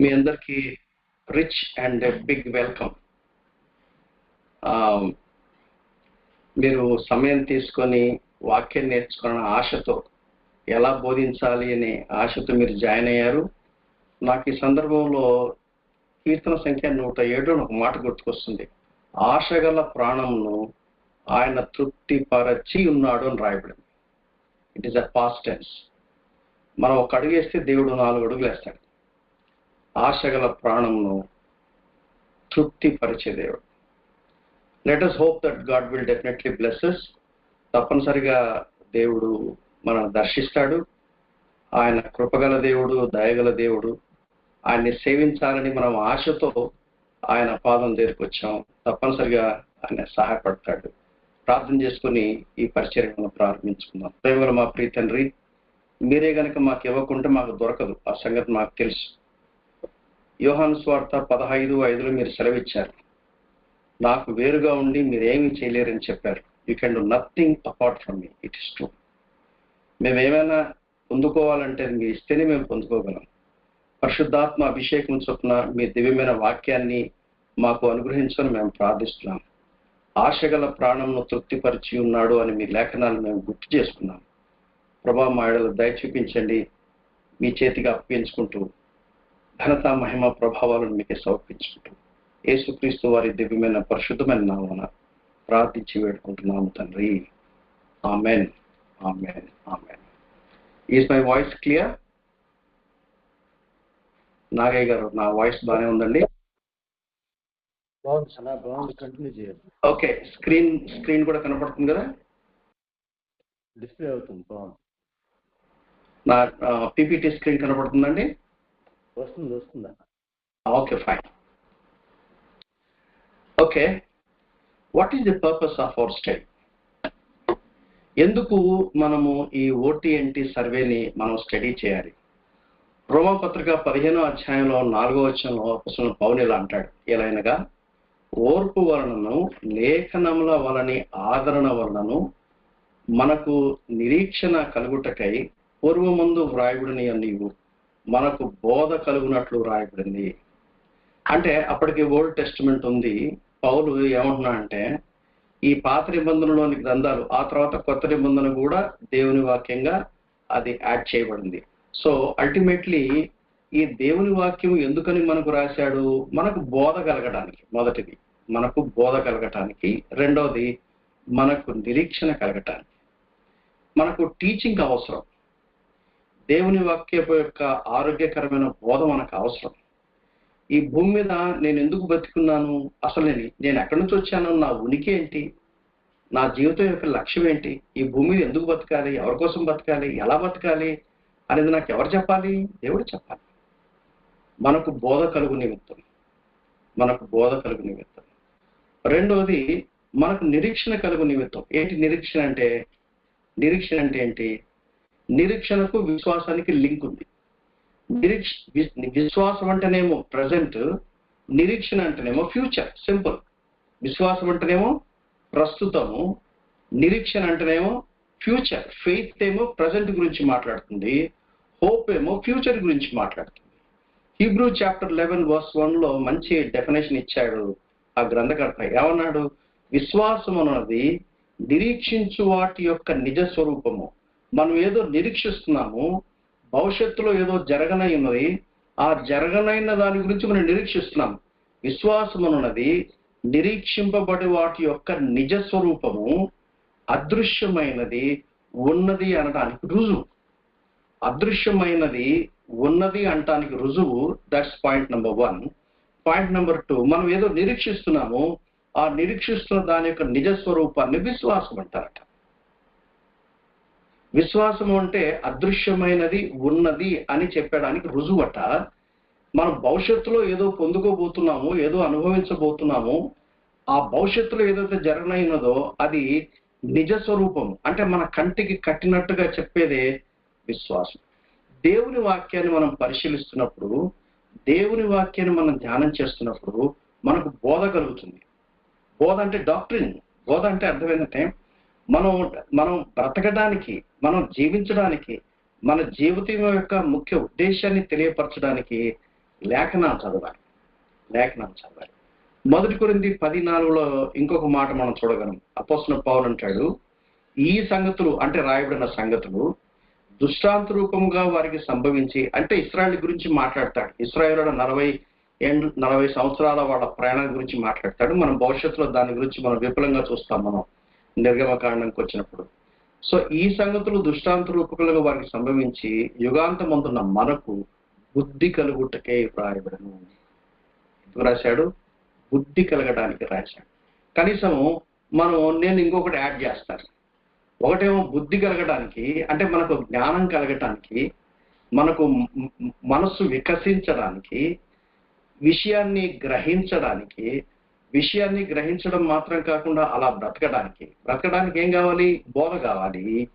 మీ అందరికీ rich and big welcome. మీరు సమయం తీసుకొని వాక్యం నేర్చుకున్న ఆశతో ఎలా బోధించాలి అనే ఆశతో మీరు జాయిన్ అయ్యారు. నాకు ఈ సందర్భంలో కీర్తన సంఖ్య నూట ఏడు ఒక మాట గుర్తుకొస్తుంది. ఆశగల ప్రాణంను ఆయన తృప్తిపరచి ఉన్నాడు అని రాయబడింది. It is a past tense మనం ఒక అడుగు వేస్తే దేవుడు నాలుగు అడుగులు వేస్తాడు. ఆశగల ప్రాణంను తృప్తిపరిచే దేవుడు. Let us hope that God will definitely blesses తప్పనిసరిగా దేవుడు మనం దర్శిస్తాడు. ఆయన కృపగల దేవుడు దయగల దేవుడు. ఆయన్ని సేవించాలని మనం ఆశతో ఆయన పాదం దగ్గరికి తప్పనిసరిగా ఆయన సహాయపడతాడు. ప్రార్థన చేసుకుని ఈ పరిచర్యను ప్రారంభించుకుందాం. ప్రేమలు మా ప్రీతండ్రి మీరే కనుక మాకు ఇవ్వకుంటే మాకు దొరకదు. ఆ సంగతి మాకు తెలుసు. యోహాను స్వార్త పదహైదు ఐదులో మీరు సెలవిచ్చారు. నాకు వేరుగా ఉండి మీరేమీ చేయలేరని చెప్పారు. You can do nothing apart from me it is true మేము ఏమైనా పొందుకోవాలంటే మీరు ఇస్తేనే మేము పొందుకోగలం. పరిశుద్ధాత్మ అభిషేకం చొప్పున మీ దివ్యమైన వాక్యాన్ని మాకు అనుగ్రహించని మేము ప్రార్థిస్తున్నాం. ఆశగల ప్రాణంను తృప్తిపరిచి ఉన్నాడు అని మీ లేఖనాలు మేము గుర్తు చేసుకున్నాం. ప్రభా మా దయ చూపించండి. మీ చేతికి అప్పగించుకుంటూ ఘనత మహిమ ప్రభావాలను మీకే సమర్పించుకుంటూ యేసుక్రీస్తు వారి దివ్యమైన పరిశుద్ధమైన నామన ప్రార్థించి వేడుకుంటున్నాము తండ్రి amen amen amen is my voice clear Nagaiah గారు నా వాయిస్ బాగానే ఉందండి బాగుంది సార్ బాగుంది కంటిన్యూ చేయండి ఓకే స్క్రీన్ స్క్రీన్ కూడా కనపడుతుంది కదా డిస్ప్లే అవుతుంది బాగుంది నా పీపీటీ స్క్రీన్ కనపడుతుందండి వస్తుంది వస్తుందా okay fine okay what is the purpose of our study ఎందుకు మనము ఈ ఓటీఎన్టీ సర్వేని మనం స్టడీ చేయాలి? రోమపత్రిక పదిహేనో అధ్యాయంలో నాలుగో వచ్చంలో పౌన్ ఇలా అంటాడు. ఎలాగనగా ఓర్పు వలనను లేఖనముల వలని ఆదరణ వలనను మనకు నిరీక్షణ కలుగుటకై పూర్వముందు వ్రాయుడిని నీవు. మనకు బోధ కలుగునట్లు రాయబడింది. అంటే అప్పటికి ఓల్డ్ టెస్టిమెంట్ ఉంది. పౌలు ఏమంటున్నా అంటే ఈ పాత నిబంధనలోని గ్రంథాలు ఆ తర్వాత కొత్త నిబంధన కూడా దేవుని వాక్యంగా అది యాడ్ చేయబడింది. సో అల్టిమేట్లీ ఈ దేవుని వాక్యం ఎందుకని మనకు రాశాడు? మనకు బోధ కలగడానికి. మొదటిది మనకు బోధ కలగటానికి. రెండవది మనకు నిరీక్షణ కలగటానికి. మనకు టీచింగ్ అవసరం. దేవుని వాక్యపు యొక్క ఆరోగ్యకరమైన బోధ మనకు అవసరం. ఈ భూమి మీద నేను ఎందుకు బతుకున్నాను? అసలు నేను నేను ఎక్కడి నుంచి వచ్చాను? నా ఉనికి ఏంటి? నా జీవితం యొక్క లక్ష్యం ఏంటి? ఈ భూమి మీద ఎందుకు బతకాలి? ఎవరి కోసం బతకాలి? ఎలా బతకాలి? అనేది నాకు ఎవరు చెప్పాలి? దేవుడు చెప్పాలి. మనకు బోధ కలుగు నిమిత్తం. మనకు బోధ కలుగు నిమిత్తం. రెండవది మనకు నిరీక్షణ కలుగు నిమిత్తం. ఏంటి నిరీక్షణ అంటే? నిరీక్షణ అంటే ఏంటి? నిరీక్షణకు విశ్వాసానికి లింక్ ఉంది. నిరీక్ష విశ్వాసం అంటేనేమో ప్రజెంట్ నిరీక్షణ అంటేనేమో ఫ్యూచర్ సింపుల్. విశ్వాసం అంటేనేమో ప్రస్తుతము నిరీక్షణ అంటేనేమో ఫ్యూచర్. ఫెయిత్ ఏమో ప్రజెంట్ గురించి మాట్లాడుతుంది హోప్ ఏమో ఫ్యూచర్ గురించి మాట్లాడుతుంది. హీబ్రూ చాప్టర్ లెవెన్ వర్స్ వన్లో మంచి డెఫినేషన్ ఇచ్చాడు ఆ గ్రంథకర్త. ఏమన్నాడు? విశ్వాసం అన్నది నిరీక్షించు వాటి యొక్క నిజ స్వరూపము. మనం ఏదో నిరీక్షిస్తున్నాము భవిష్యత్తులో ఏదో జరగనై ఉన్నది ఆ జరగనైన దాని గురించి మనం నిరీక్షిస్తున్నాం విశ్వాసం అన్నది నిరీక్షింపబడి వాటి యొక్క నిజ స్వరూపము అదృశ్యమైనది ఉన్నది అనడానికి రుజువు. అదృశ్యమైనది ఉన్నది అంటానికి రుజువు that's point number one point number two మనం ఏదో నిరీక్షిస్తున్నాము ఆ నిరీక్షిస్తున్న దాని యొక్క నిజ స్వరూపాన్ని విశ్వాసం అంటారట. విశ్వాసం అంటే అదృశ్యమైనది ఉన్నది అని చెప్పడానికి రుజువట. మనం భవిష్యత్తులో ఏదో పొందుకోబోతున్నాము ఏదో అనుభవించబోతున్నాము ఆ భవిష్యత్తులో ఏదైతే జరగనైనదో అది నిజ స్వరూపం. అంటే మన కంటికి కట్టినట్టుగా చెప్పేదే విశ్వాసం. దేవుని వాక్యాన్ని మనం పరిశీలిస్తున్నప్పుడు దేవుని వాక్యాన్ని మనం ధ్యానం చేస్తున్నప్పుడు మనకు బోధ కలుగుతుంది. బోధ అంటే డాక్టరీన్. బోధ అంటే అర్థమైందంటే మనం మనం బ్రతకడానికి మనం జీవించడానికి మన జీవితం యొక్క ముఖ్య ఉద్దేశాన్ని తెలియపరచడానికి లేఖనాలు చదవాలి. లేఖనాలు చదవాలి. మొదటి కొరింది పది నాలుగులో ఇంకొక మాట మనం చూడగలం. అపోసిన పౌలు అంటాడు ఈ సంగతులు అంటే రాయబడిన సంగతులు దుష్టాంత రూపంగా వారికి సంభవించి అంటే ఇస్రాయల్ గురించి మాట్లాడతాడు. ఇస్రాయల్ నలభై ఏండ్ నలభై సంవత్సరాల వాళ్ళ ప్రయాణం గురించి మాట్లాడతాడు. మనం భవిష్యత్తులో దాని గురించి మనం విపులంగా చూస్తాం మనం. నిర్గమకాండంకి వచ్చినప్పుడు సో ఈ సంగతులు దృష్టాంత రూపకులుగా వారికి సంభవించి యుగాంతమందున్న మనకు బుద్ధి కలుగుటకే రాయబడను ఎందుకు రాశాడు? బుద్ధి కలగడానికి రాశాడు. కనీసం మనం నేను ఇంకొకటి యాడ్ చేస్తాను. ఒకటేమో బుద్ధి కలగడానికి అంటే మనకు జ్ఞానం కలగటానికి మనకు మనస్సు వికసించడానికి విషయాన్ని గ్రహించడానికి విషయాన్ని గ్రహించడం మాత్రం కాకుండా అలా బ్రతకడానికి. బ్రతకడానికి ఏం కావాలి? బోధ కావాలి.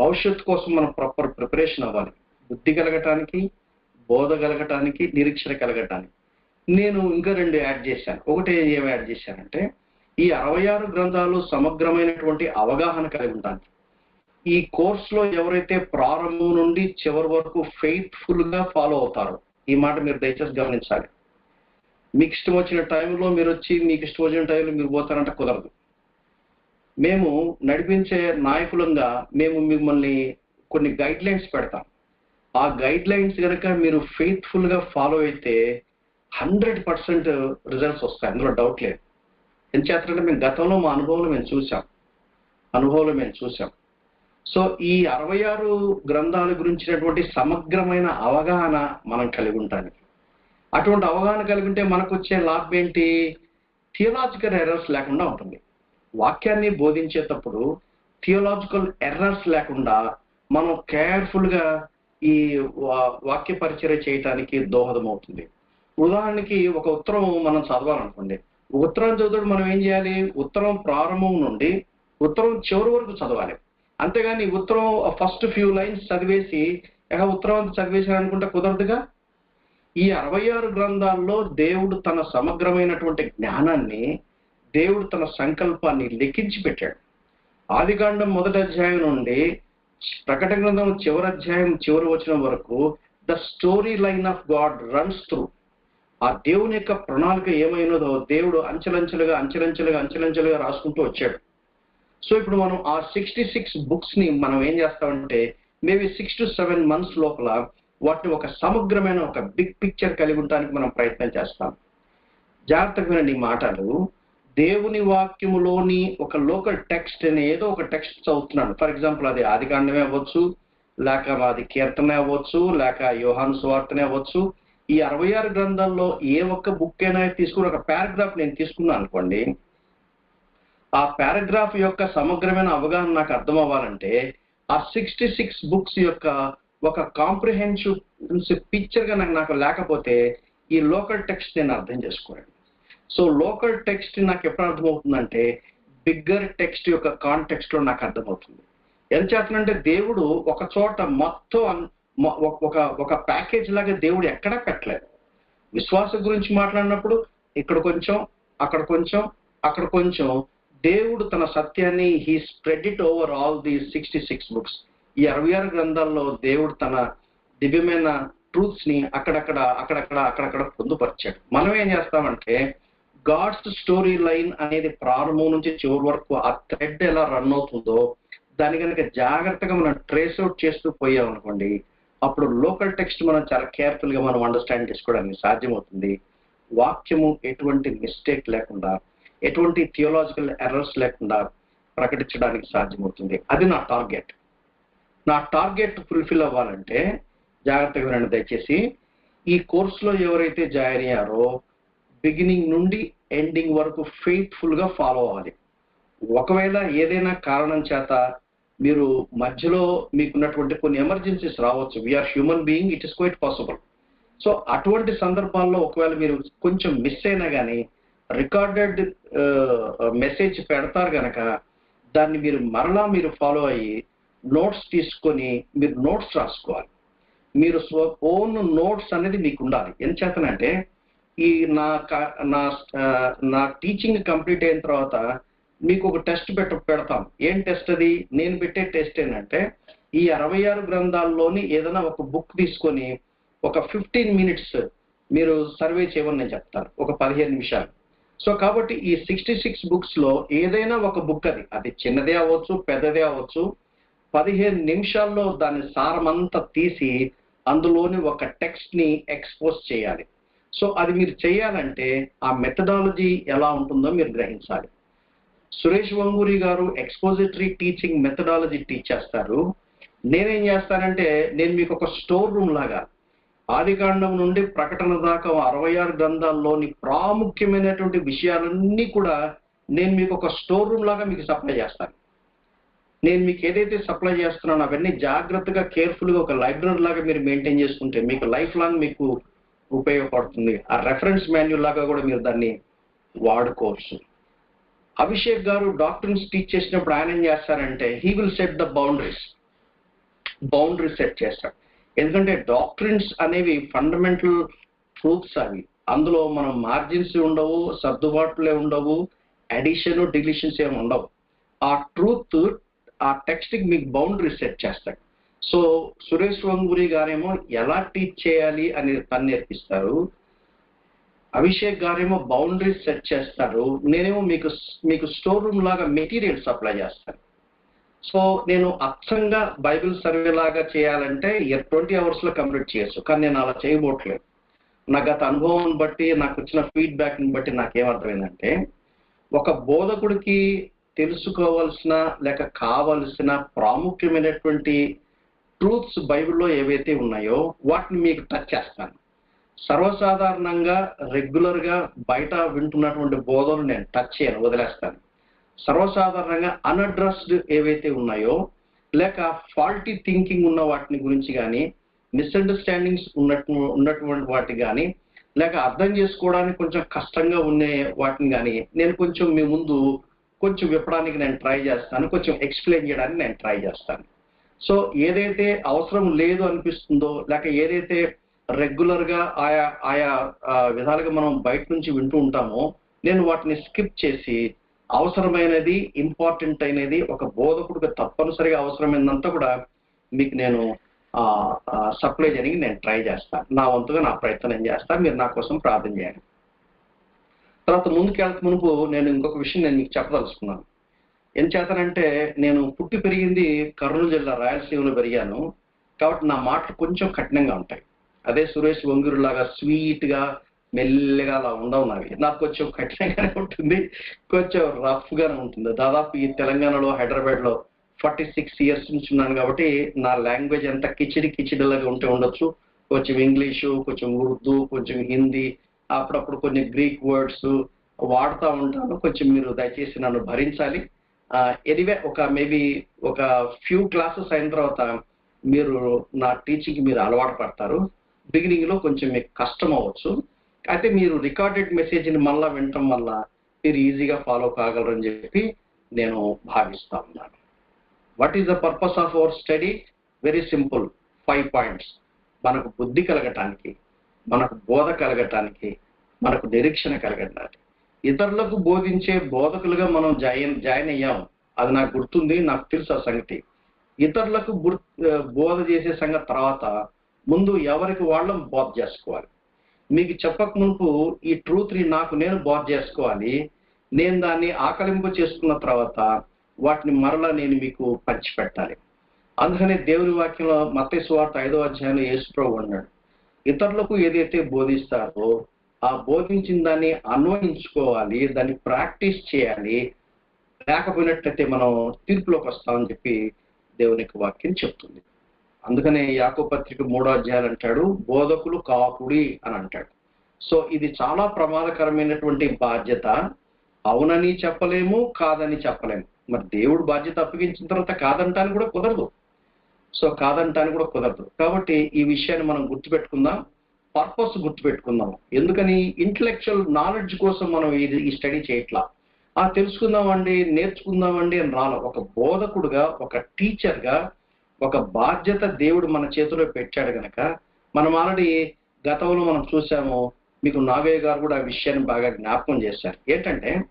భవిష్యత్తు కోసం మనం ప్రాపర్ ప్రిపరేషన్ అవ్వాలి. బుద్ధి కలగటానికి బోధ కలగటానికి నిరీక్షణ కలగటానికి. నేను ఇంకా రెండు యాడ్ చేశాను. ఒకటి ఏం యాడ్ చేశానంటే ఈ అరవై ఆరు గ్రంథాలు సమగ్రమైనటువంటి అవగాహన కలిగి ఉండడానికి. ఈ కోర్సులో ఎవరైతే ప్రారంభం నుండి చివరి వరకు ఫెయిత్ఫుల్గా ఫాలో అవుతారో ఈ మాట మీరు దయచేసి గమనించాలి. మీకు ఇష్టం వచ్చిన టైంలో మీరు వచ్చి మీకు ఇష్టం వచ్చిన టైంలో మీరు పోతారంటే కుదరదు. మేము నడిపించే నాయకులంగా మేము మిమ్మల్ని కొన్ని గైడ్ లైన్స్ పెడతాం. ఆ గైడ్ లైన్స్ కనుక మీరు ఫెయిత్ఫుల్గా ఫాలో అయితే హండ్రెడ్ పర్సెంట్ రిజల్ట్స్ వస్తాయి. అందులో డౌట్ లేదు. ఎంచేతంటే మేము గతంలో మా అనుభవంలో మేము చూసాం అనుభవంలో మేము చూసాం సో ఈ అరవై ఆరు గ్రంథాల గురించినటువంటి సమగ్రమైన అవగాహన మనం కలిగి ఉండడానికి అటువంటి అవగాహన కలిగి ఉంటే మనకు వచ్చే లాభం ఏంటి థియోలాజికల్ ఎర్రర్స్ లేకుండా ఉంటుంది. వాక్యాన్ని బోధించేటప్పుడు థియోలాజికల్ ఎర్రర్స్ లేకుండా మనం కేర్ఫుల్గా ఈ వా- వాక్య పరిచర్య చేయటానికి దోహదం అవుతుంది ఉదాహరణకి ఒక ఉత్తరం మనం చదవాలనుకోండి. ఉత్తరం చదువుడు మనం ఏం చేయాలి? ఉత్తరం ప్రారంభం నుండి ఉత్తరం చివరి వరకు చదవాలి. అంతేగాని ఉత్తరం ఫస్ట్ ఫ్యూ లైన్స్ చదివేసి ఇక ఉత్తరం అంతా చదివేసాను అనుకుంటే కుదరదుగా? ఈ అరవై ఆరు గ్రంథాల్లో దేవుడు తన సమగ్రమైనటువంటి జ్ఞానాన్ని దేవుడు తన సంకల్పాన్ని లెక్కించి పెట్టాడు. ఆదికాండం మొదటి అధ్యాయం నుండి ప్రకటన గ్రంథం చివరి అధ్యాయం చివరి వచ్చిన వరకు the story line of God runs through. ఆ దేవుని యొక్క ప్రణాళిక ఏమైనదో దేవుడు అంచెలంచెలుగా అంచెలంచెలుగా అంచెలంచెలుగా రాసుకుంటూ వచ్చాడు. సో ఇప్పుడు మనం ఆ సిక్స్టీ సిక్స్ బుక్స్ని మనం ఏం చేస్తామంటే maybe six to seven months లోపల వాటిని ఒక సమగ్రమైన ఒక బిగ్ పిక్చర్ కలిగి ఉండడానికి మనం ప్రయత్నం చేస్తాం. జాగ్రత్తగా నీ మాటలు దేవుని వాక్యములోని ఒక లోకల్ టెక్స్ట్ అని ఏదో ఒక టెక్స్ట్ చదువుతున్నాను. ఫర్ ఎగ్జాంపుల్ అది ఆదికాండమే అవ్వచ్చు లేక అది కీర్తనే అవ్వచ్చు లేక యోహాను సువార్తనే అవ్వచ్చు. ఈ అరవై ఆరు గ్రంథాల్లో ఏ ఒక్క బుక్ అయినా తీసుకుని ఒక పారాగ్రాఫ్ నేను తీసుకున్నాను అనుకోండి ఆ పారాగ్రాఫ్ యొక్క సమగ్రమైన అవగాహన నాకు అర్థం అవ్వాలంటే ఆ సిక్స్టీ సిక్స్ బుక్స్ యొక్క ఒక కాంప్రిహెన్సివ్ పిక్చర్ పిక్చర్గా నాకు నాకు లేకపోతే ఈ లోకల్ టెక్స్ట్ నేను అర్థం చేసుకోలేను. సో లోకల్ టెక్స్ట్ నాకు ఎప్పుడు అర్థమవుతుందంటే బిగ్గర్ టెక్స్ట్ యొక్క కాంటెక్స్ట్లో నాకు అర్థమవుతుంది. ఎంత చేతనంటే దేవుడు ఒక చోట మొత్తం ఒక ఒక ప్యాకేజ్ లాగా దేవుడు ఎక్కడా పెట్టలేదు. విశ్వాసం గురించి మాట్లాడినప్పుడు ఇక్కడ కొంచెం అక్కడ కొంచెం అక్కడ కొంచెం దేవుడు తన సత్యాన్ని he spread it over all the sixty six books ఈ అరవై ఆరు గ్రంథాల్లో దేవుడు తన దివ్యమైన ట్రూత్స్ని అక్కడక్కడ అక్కడక్కడ అక్కడక్కడ పొందుపరిచాడు. మనం ఏం చేస్తామంటే గాడ్స్ స్టోరీ లైన్ అనేది ప్రారంభం నుంచి చివరి వరకు ఆ థ్రెడ్ ఎలా రన్ అవుతుందో దాని కనుక జాగ్రత్తగా మనం ట్రేస్ అవుట్ చేస్తూ పోయాం అనుకోండి అప్పుడు లోకల్ టెక్స్ట్ మనం చాలా కేర్ఫుల్గా మనం అండర్స్టాండ్ చేసుకోవడానికి సాధ్యమవుతుంది. వాక్యము ఎటువంటి మిస్టేక్ లేకుండా ఎటువంటి థియోలాజికల్ ఎర్రర్స్ లేకుండా ప్రకటించడానికి సాధ్యమవుతుంది. అది నా టార్గెట్ నా టార్గెట్ ఫుల్ఫిల్ అవ్వాలంటే జాగ్రత్తగా వినండి దయచేసి. ఈ కోర్సులో ఎవరైతే జాయిన్ అయ్యారో బిగినింగ్ నుండి ఎండింగ్ వరకు ఫెయిత్ఫుల్గా ఫాలో అవ్వాలి. ఒకవేళ ఏదైనా కారణం చేత మీరు మధ్యలో మీకున్నటువంటి కొన్ని ఎమర్జెన్సీస్ రావచ్చు. We are human being it is quite possible so అటువంటి సందర్భాల్లో ఒకవేళ మీరు కొంచెం మిస్ అయినా కానీ రికార్డెడ్ మెసేజ్ పెడతారు కనుక దాన్ని మీరు మరలా మీరు ఫాలో అయ్యి నోట్స్ తీసుకొని మీరు నోట్స్ రాసుకోవాలి. మీరు స్వ ఓన్ నోట్స్ అనేది మీకు ఉండాలి ఎంచేతనంటే ఈ నా నా నా టీచింగ్ కంప్లీట్ అయిన తర్వాత మీకు ఒక టెస్ట్ పెట్ట పెడతాం. ఏం టెస్ట్ అది? నేను పెట్టే టెస్ట్ ఏంటంటే ఈ అరవై ఆరు గ్రంథాల్లోని ఏదైనా ఒక బుక్ తీసుకొని ఒక ఫిఫ్టీన్ మినిట్స్ మీరు సర్వే చేయమని నేను చెప్తాను. ఒక పదిహేను నిమిషాలు. సో కాబట్టి ఈ సిక్స్టీ సిక్స్ బుక్స్లో ఏదైనా ఒక బుక్ అది. అది చిన్నదే అవ్వచ్చు పెద్దదే అవ్వచ్చు పదిహేను నిమిషాల్లో దాని సారమంతా తీసి అందులోని ఒక టెక్స్ట్ని ఎక్స్పోజ్ చేయాలి. సో అది మీరు చేయాలంటే ఆ మెథడాలజీ ఎలా ఉంటుందో మీరు గ్రహించాలి. సురేష్ వంగూరి గారు ఎక్స్పోజిటరీ టీచింగ్ మెథడాలజీ టీచ్ చేస్తారు. నేనేం చేస్తానంటే నేను మీకు ఒక స్టోర్ రూమ్ లాగా ఆదికాండం నుండి ప్రకటన దాకా అరవై ఆరు గ్రంథాల్లోని ప్రాముఖ్యమైనటువంటి విషయాలన్నీ కూడా నేను మీకు ఒక స్టోర్ రూమ్ లాగా మీకు సప్లై చేస్తాను. నేను మీకు ఏదైతే సప్లై చేస్తున్నానో అవన్నీ జాగ్రత్తగా కేర్ఫుల్గా ఒక లైబ్రరీ లాగా మీరు మెయింటైన్ చేసుకుంటే మీకు లైఫ్ లాంగ్ మీకు ఉపయోగపడుతుంది. ఆ రెఫరెన్స్ మాన్యుల్ లాగా కూడా మీరు దాన్ని వాడుకోవచ్చు. అభిషేక్ గారు డాక్టర్ని టీచ్ చేసినప్పుడు ఆయన ఏం చేస్తారంటే he will set the boundaries boundary set చేస్తాడు ఎందుకంటే డాక్టరిన్స్ అనేవి ఫండమెంటల్ ట్రూత్స్ అవి. అందులో మనం మార్జిన్స్ ఉండవు సర్దుబాట్లే ఉండవు అడిషన్ డిలిషన్స్ ఏమి ఉండవు. ఆ ట్రూత్ ఆ టెక్స్ట్ మీకు బౌండరీ సెట్ చేస్తాడు. సో సురేష్ వంగూరి గారేమో ఎలా టీచ్ చేయాలి అని తను నేర్పిస్తారు. అభిషేక్ గారేమో బౌండరీస్ సెట్ చేస్తారు. నేనేమో మీకు మీకు స్టోర్ రూమ్ లాగా మెటీరియల్ సప్లై చేస్తాను. సో నేను అచ్చంగా బైబిల్ సర్వే లాగా చేయాలంటే ట్వంటీ అవర్స్లో కంప్లీట్ చేయొచ్చు. కానీ నేను అలా చేయబోట్లేదు. నా గత అనుభవం బట్టి నాకు వచ్చిన ఫీడ్బ్యాక్ని బట్టి నాకేమర్థమైందంటే ఒక బోధకుడికి తెలుసుకోవాల్సిన లేక కావలసిన ప్రాముఖ్యమైనటువంటి ట్రూత్స్ బైబిల్లో ఏవైతే ఉన్నాయో వాటిని మీకు టచ్ చేస్తాను. సర్వసాధారణంగా రెగ్యులర్గా బయట వింటున్నటువంటి బోధనలు నేను టచ్ చేయను వదిలేస్తాను. సర్వసాధారణంగా అన్అడ్రస్డ్ ఏవైతే ఉన్నాయో లేక ఫాల్టీ థింకింగ్ ఉన్న వాటిని గురించి కానీ మిస్అండర్స్టాండింగ్స్ ఉన్నట్టు ఉన్నటువంటి వాటి కానీ లేక అర్థం చేసుకోవడానికి కొంచెం కష్టంగా ఉండే వాటిని కానీ నేను కొంచెం మీ ముందు కొంచెం విప్పడానికి నేను ట్రై చేస్తాను కొంచెం ఎక్స్ప్లెయిన్ చేయడానికి నేను ట్రై చేస్తాను. సో ఏదైతే అవసరం లేదు అనిపిస్తుందో లేక ఏదైతే రెగ్యులర్గా ఆయా ఆయా విధాలుగా మనం బయట నుంచి వింటూ ఉంటామో నేను వాటిని స్కిప్ చేసి అవసరమైనది ఇంపార్టెంట్ అయినది ఒక బోధకుడికి తప్పనిసరిగా అవసరమైనంతా కూడా మీకు నేను సప్లై చేయడానికి నేను ట్రై చేస్తాను. నా వంతుగా నా ప్రయత్నం చేస్తాను. మీరు నా కోసం ప్రార్థన చేయండి. తర్వాత ముందుకెళ్ళక మునుపు నేను ఇంకొక విషయం నేను మీకు చెప్పదలుచుకున్నాను. ఏం చేతనంటే నేను పుట్టి పెరిగింది కర్నూలు జిల్లా రాయలసీమలో పెరిగాను. కాబట్టి నా మాటలు కొంచెం కఠినంగా ఉంటాయి. అదే సురేష్ వంగూరు లాగా మెల్లగా అలా ఉండవు నావి నాకు కొంచెం కఠినంగానే ఉంటుంది. కొంచెం రఫ్గానే ఉంటుంది. దాదాపు ఈ తెలంగాణలో హైదరాబాద్లో ఫార్టీ సిక్స్ ఇయర్స్ నుంచి ఉన్నాను కాబట్టి నా లాంగ్వేజ్ అంతా కిచిడి కిచిడిలాగా ఉంటే ఉండొచ్చు. కొంచెం ఇంగ్లీషు కొంచెం ఉర్దూ కొంచెం హిందీ అప్పుడప్పుడు కొన్ని గ్రీక్ వర్డ్స్ వాడుతూ ఉంటాను. కొంచెం మీరు దయచేసి నన్ను భరించాలి. ఎనివే ఒక మేబీ ఒక ఫ్యూ క్లాసెస్ అయిన తర్వాత మీరు నా టీచింగ్ మీరు అలవాటు పడతారు. బిగినింగ్లో కొంచెం మీకు కష్టం అవ్వచ్చు. అయితే మీరు రికార్డెడ్ మెసేజ్ని మళ్ళా వినటం వల్ల మీరు ఈజీగా ఫాలో కాగలరని చెప్పి నేను భావిస్తా ఉన్నాను. What is the purpose of our study very simple five points మనకు బుద్ధి కలగటానికి. మనకు బోధ కలగటానికి మనకు నిరీక్షణ కలగటానికి. ఇతరులకు బోధించే బోధకులుగా మనం జాయిన్ జాయిన్ అయ్యాము అది నాకు గుర్తుంది నాకు తెలుసు ఆ సంగతి. ఇతరులకు బోధ చేసే సంగతి తర్వాత ముందు ఎవరికి వాళ్ళం బోధ చేసుకోవాలి. మీకు చెప్పక మునుపు ఈ ట్రూత్ని నాకు నేను బోధ చేసుకోవాలి. నేను దాన్ని ఆకలింపు చేసుకున్న తర్వాత వాటిని మరలా నేను మీకు పంచిపెట్టాలి. అందుకనే దేవుని వాక్యంలో మత్తయి వార్త ఐదో అధ్యాయంలో యేసుప్రభు అన్నాడు ఇతరులకు ఏదైతే బోధిస్తారో ఆ బోధించిన దాన్ని అన్వయించుకోవాలి దాన్ని ప్రాక్టీస్ చేయాలి. లేకపోయినట్లయితే మనం తీర్పులోకి వస్తామని చెప్పి దేవుని యొక్క వాక్యం చెప్తుంది. అందుకనే యాకో పత్రిక మూడో అధ్యాయాలు అంటాడు బోధకులు కాకుడి అని అంటాడు. సో ఇది చాలా ప్రమాదకరమైనటువంటి బాధ్యత. అవునని చెప్పలేము కాదని చెప్పలేము. మరి దేవుడు బాధ్యత అప్పగించిన తర్వాత కాదంటానికి కూడా కుదరదు. సో కాదంటానికి కూడా కుదరదు. కాబట్టి ఈ విషయాన్ని మనం గుర్తుపెట్టుకుందాం. పర్పస్ గుర్తుపెట్టుకుందాం. ఎందుకని? ఇంటలెక్చువల్ నాలెడ్జ్ కోసం మనం ఇది ఈ స్టడీ చేయట్లా. ఆ తెలుసుకుందామండి నేర్చుకుందామండి అని రాను. ఒక బోధకుడుగా ఒక టీచర్గా ఒక బాధ్యత దేవుడు మన చేతిలో పెట్టాడు గనక మనం ఆల్రెడీ గతంలో మనం చూసాము మీకు నాగయ్య గారు కూడా ఆ విషయాన్ని బాగా జ్ఞాపకం చేశారు. ఏంటంటే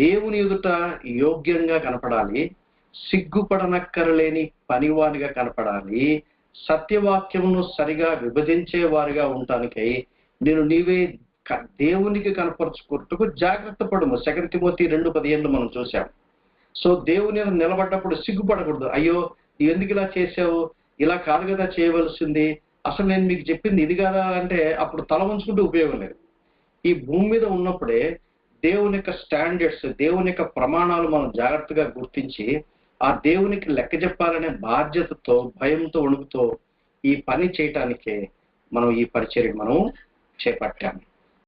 దేవుని ఎదుట యోగ్యంగా కనపడాలి సిగ్గుపడనక్కరలేని పనివానిగా కనపడాలి. సత్యవాక్యమును సరిగా విభజించే వారిగా ఉండటానికై నేను నీవే క- దేవునికి కనపరుచుకుంటూ జాగ్రత్త పడము. సెకండ్ తిమోతి రెండు పదిహేను మనం చూసాం సో దేవుని నిలబడ్డప్పుడు సిగ్గుపడకూడదు. అయ్యో ఎందుకు ఇలా చేసావు ఇలా కాదు కదా చేయవలసింది. అసలు నేను మీకు చెప్పింది ఇది కదా అంటే అప్పుడు తల ఉంచుకుంటే ఉపయోగం లేదు. ఈ భూమి మీద ఉన్నప్పుడే దేవుని యొక్క స్టాండర్డ్స్ దేవుని యొక్క ప్రమాణాలు మనం జాగ్రత్తగా గుర్తించి ఆ దేవునికి లెక్క చెప్పాలనే బాధ్యతతో భయంతో వణుకుతో ఈ పని చేయటానికే మనం ఈ పరిచర్య మనం చేపట్టాము.